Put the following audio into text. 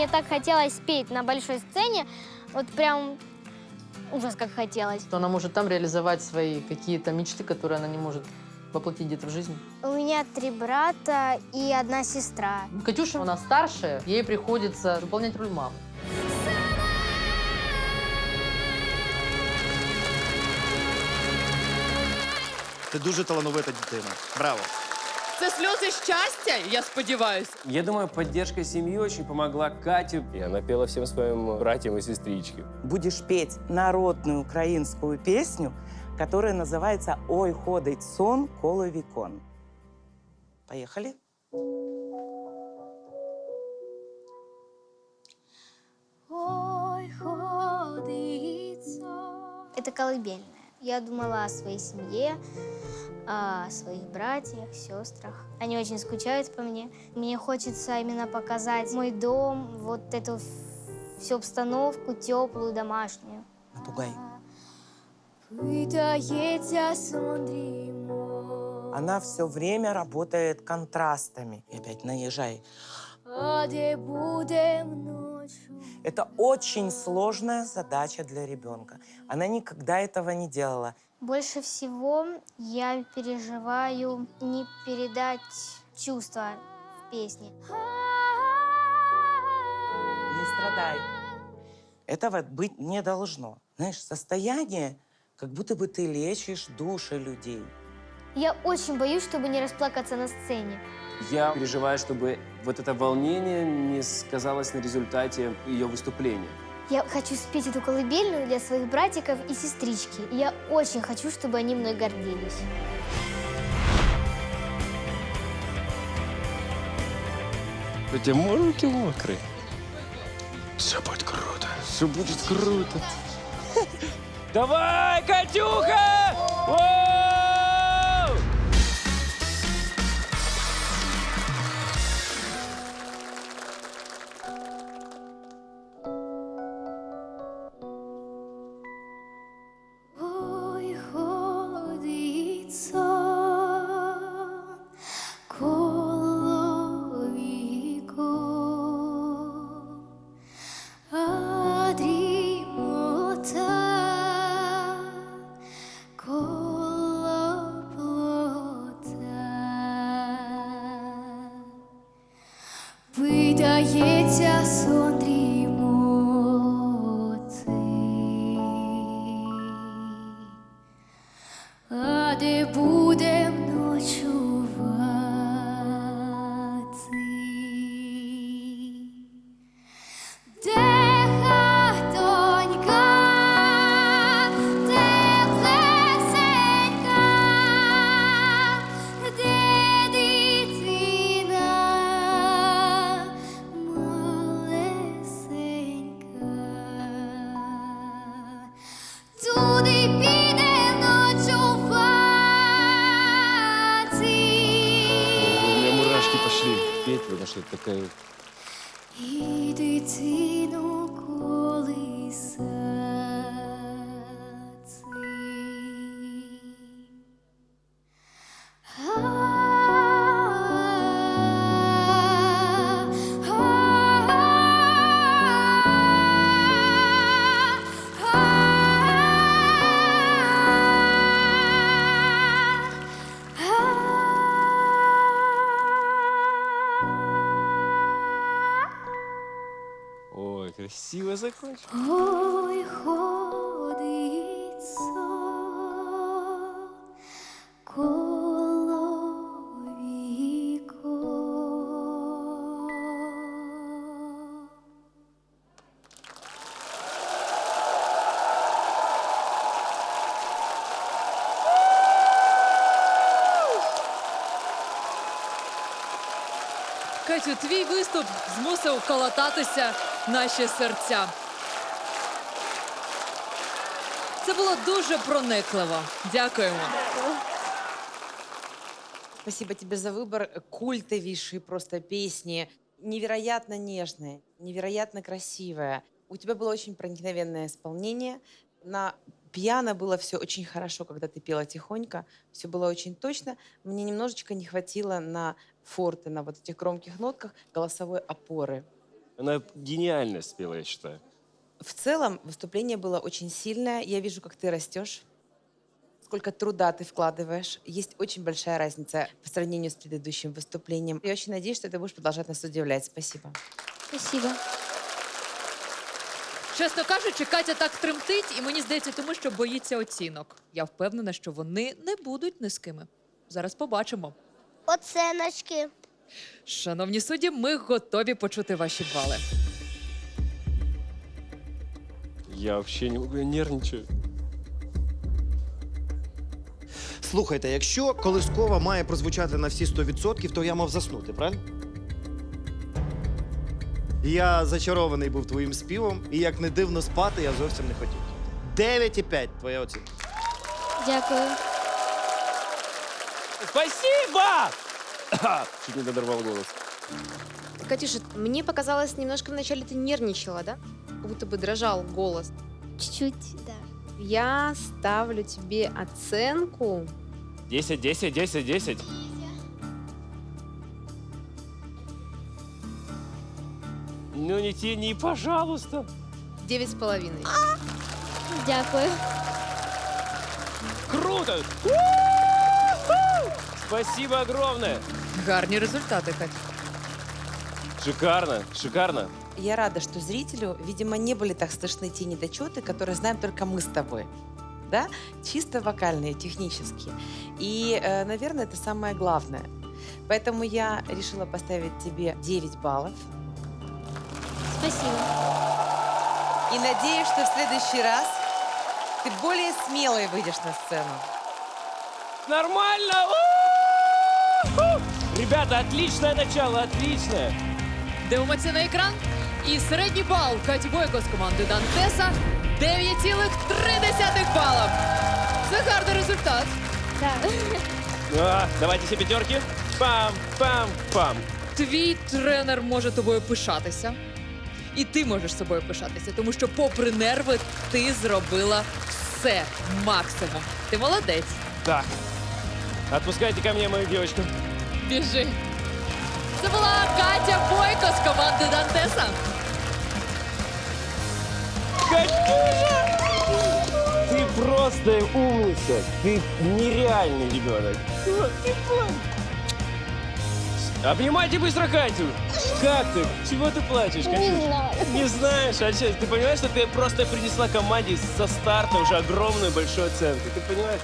Мне так хотелось петь на большой сцене, вот прям ужас как хотелось. То она может там реализовать свои какие-то мечты, которые она не может воплотить где-то в жизни. У меня три брата и одна сестра. Катюша у нас старшая, ей приходится выполнять роль мамы. Ти дуже талановита дитина. Браво! Це сльози щастя, я сподіваюся. Я думаю, поддержка семьи очень помогла Кате. И она пела всем своим братьям и сестричкам. будешь петь народную украинскую песню, которая называется «Ой, ходить сон коло вікон». Поехали. Ой, Это колыбельная. Я думала о своей семье, о своих братьях, сестрах. Они очень скучают по мне. Мне хочется именно показать мой дом, вот эту всю обстановку теплую, домашнюю. Дрімо, Она все время работает контрастами. И опять наезжай. а де будем ночью. Это очень сложная задача для ребенка. Она никогда этого не делала. Больше всего я переживаю не передать чувства в песне. Не страдай. Этого быть не должно. Знаешь, состояние, как будто бы ты лечишь души людей. Я очень боюсь, чтобы не расплакаться на сцене. Я переживаю, чтобы вот это волнение не сказалось на результате ее выступления. Я хочу спеть эту колыбельную для своих братиков и сестрички. И Я очень хочу, чтобы они мной гордились. У тебя руки мокрые. Все будет круто. Все будет круто. Давай, Катюха! Воу! Видається сон Петь, потому что это такая... І дитину колисати. Ой, красиво закончил. Ой, ходить сон коло вікон. Катю, твій виступ змусив колотатися наші серця. Це було дуже проникливо. Дякуємо. Спасибо тебе за выбор культовейшей просто песни. Невероятно нежные, невероятно красивая. У тебя было очень проникновенное исполнение. На пиано было все очень хорошо, когда ты пела тихонько. Все было очень точно. Мне немножечко не хватило на форты, на вот этих громких нотках голосовой опоры. Она гениально спела, я считаю. В целом выступление было очень сильное. Я вижу, как ты растешь, сколько труда ты вкладываешь. Есть очень большая разница по сравнению с предыдущим выступлением. Я очень надеюсь, что ты будешь продолжать нас удивлять. Спасибо. Спасибо. Чесно кажучи, Катя так тремтить, і мені здається, тому що боїться оцінок. Я впевнена, що вони не будуть низькими. Зараз побачимо. Оценочки. Шановні судді, ми готові почути ваші бали. Я вообще не нервничаю. Слухайте, якщо колискова має прозвучати на всі 100%, то я мав заснути, правильно? Я зачарований був твоїм співом, і як не дивно спати, я зовсім не хотів. 9,5 твоя оцінка. Дякую. Спасибо! Чуть не додорвал голос. Катюша, мне показалось, немножко вначале ты нервничала, да? Как будто бы дрожал голос. Чуть-чуть, да. Я ставлю тебе оценку 10, 10, 10, 10. Ну не тяни, пожалуйста. девять с половиной. Дякую. Круто! У-ху! Спасибо огромное! Гарні результати, Катя. Шикарно, шикарно. Я рада, что зрителю, видимо, не были так слышны те недочеты, которые знаем только мы с тобой. Да? Чисто вокальные, технические. И, э, наверное, это самое главное. Поэтому я решила поставить тебе 9 баллов. Спасибо. И надеюсь, что в следующий раз ты более смелой выйдешь на сцену. Нормально! У-ху! Ребята, отличное начало, отличное. Дивимося на екран. І середній бал Каті Бойко з команди Дантеса 9,3 балів. Це гарний результат. Да. А, давайте все пятерки. Пам, пам, пам. Твій тренер може тобою пишатися. І ти можеш собою пишатися, тому що, попри нерви, ти зробила все максимум. Ти молодець. Так. Отпускайте ко мне мою девочку. Біжи. Це була Катя Бойко з команди Дантеса. Катюша! Ты просто умница. Ты нереальный ребенок. Обнимайте быстро Катю. Как ты? Чего ты плачешь, Катюша? Не знаю. Не знаешь? А что, ты понимаешь, что ты просто принесла команде со старта уже огромную большую оценку? Ты понимаешь?